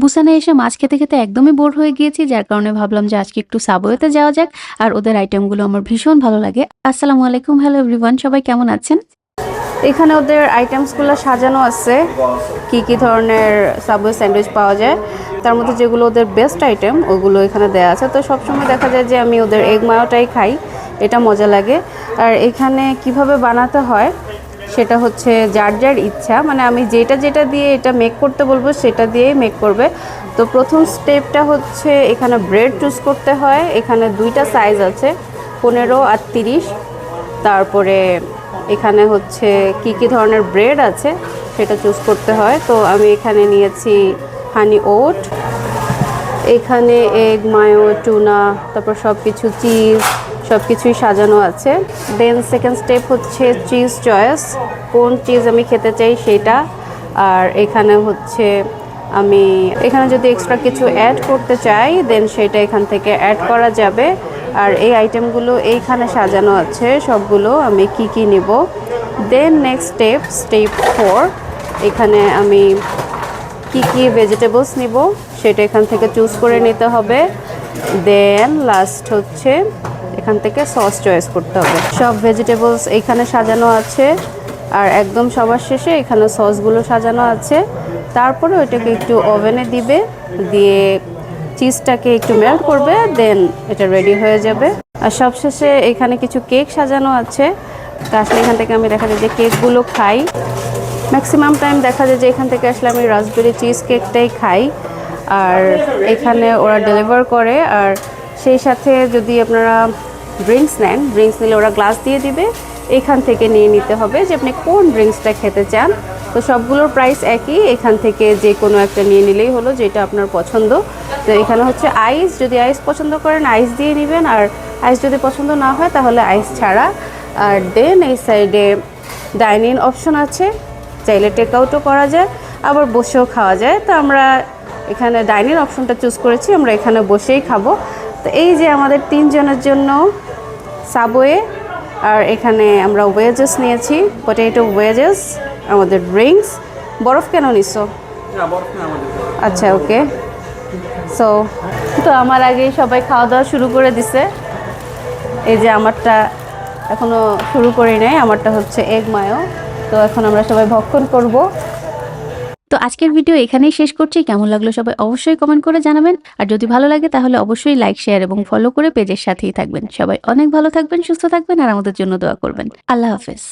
বুসানে এসে মাছ খেতে খেতে একদমই বোর হয়ে গিয়েছি, যার কারণে ভাবলাম যে আজকে একটু সাবওয়েতে যাওয়া যাক, আর ওদের আইটেমগুলো আমার ভীষণ ভালো লাগে। আসসালামু আলাইকুম হ্যালো এভরিওয়ান সবাই কেমন আছেন? এখানে ওদের আইটেমসগুলো সাজানো আছে, কি কি ধরনের সাবওয়ে স্যান্ডউইচ পাওয়া যায়, তার মধ্যে যেগুলো ওদের বেস্ট আইটেম ওগুলো এখানে দেওয়া আছে। তো সবসময় দেখা যায় যে আমি ওদের এগ মায়োটাই খাই, এটা মজা লাগে। আর এখানে কীভাবে বানাতে হয় সেটা হচ্ছে যার যার ইচ্ছা। মানে আমি যেটা যেটা দিয়ে এটা মেক করতে বলব, সেটা দিয়েই মেক করবে। তো প্রথম স্টেপটা হচ্ছে এখানে ব্রেড চুজ করতে হয়। এখানে দুইটা সাইজ আছে, পনেরো আর তিরিশ। তারপরে এখানে হচ্ছে কি কি ধরনের ব্রেড আছে, সেটা চুজ করতে হয়। তো আমি এখানে নিয়েছি হানি ওট এখানে এগ মায়ো টুনা তারপর সব কিছু চিজ সব কিছুই সাজানো আছে। দেন সেকেন্ড স্টেপ হচ্ছে চিজ চয়েস কোন চিজ আমি খেতে চাই সেটা। আর এখানে হচ্ছে আমি, এখানে যদি এক্সট্রা কিছু অ্যাড করতে চাই দেন সেটা এখান থেকে অ্যাড করা যাবে। আর এই আইটেমগুলো এইখানে সাজানো আছে। সবগুলো আমি কি কি নিব? Then next step step four এখানে আমি কি কি ভেজিটেবলস নিব, সেটা এখান থেকে চুজ করে নিতে হবে। দেন লাস্ট হচ্ছে এখান থেকে সস চয়েস করতে হবে। সব ভেজিটেবলস এখানে সাজানো আছে। আর একদম সবার শেষে এখানে সসগুলো সাজানো আছে। তারপরে ওইটাকে একটু ওভেনে দিবে। দিয়ে চিজটাকে একটু মেল্ট করবে। দেন এটা রেডি হয়ে যাবে। আর সবশেষে এখানে কিছু কেক সাজানো আছে। তা আসলে এখান থেকে আমি দেখা যায় যে কেকগুলো খাই। ম্যাক্সিমাম টাইম দেখা যায় যে এখান থেকে আসলে আমি রাসবেরি চিজ কেকটাই খাই। আর এখানে ওরা ডেলিভার করে। আর সেই সাথে যদি আপনারা ড্রিঙ্কস নেন ড্রিঙ্কস নিলে ওরা গ্লাস দিয়ে দিবে। এখান থেকে নিয়ে নিতে হবে যে আপনি কোন ড্রিঙ্কসটা খেতে চান। তো সবগুলোর প্রাইস একই, এখান থেকে যে কোনো একটা নিয়ে নিলেই হলো যেটা আপনার পছন্দ। তো এখানে হচ্ছে আইস যদি আইস পছন্দ করেন আইস দিয়ে নেবেন। আর আইস যদি পছন্দ না হয়, তাহলে আইস ছাড়া। আর দেন এই সাইডে ডাইনিং অপশন আছে, চাইলে টেক আউটও করা যায়, আবার বসেও খাওয়া যায়। তো আমরা এখানে ডাইনিং অপশনটা চুজ করেছি, আমরা এখানে বসেই খাব। তো এই যে আমাদের তিনজনের জন্য সাবওয়ে আর এখানে আমরা ওয়েজেস নিয়েছি পটেটো ওয়েজেস আমাদের ড্রিঙ্কস বরফ কেন নিছো? আচ্ছা ওকে সো তো আমার আগেই সবাই খাওয়া দাওয়া শুরু করে দিছে। এই যে আমারটা এখনও শুরু করি নাই আমারটা হচ্ছে এগ মায়ো তো এখন আমরা সবাই ভক্ষণ করব। তো আজকের ভিডিও এখানেই শেষ করছি। কেমন লাগল সবাই অবশ্যই কমেন্ট করে জানাবেন। আর যদি ভালো লাগে তাহলে অবশ্যই লাইক শেয়ার এবং ফলো করে পেজের সাথেই থাকবেন। সবাই অনেক ভালো থাকবেন, সুস্থ থাকবেন আর আমাদের জন্য দোয়া করবেন। আল্লাহ হাফেজ।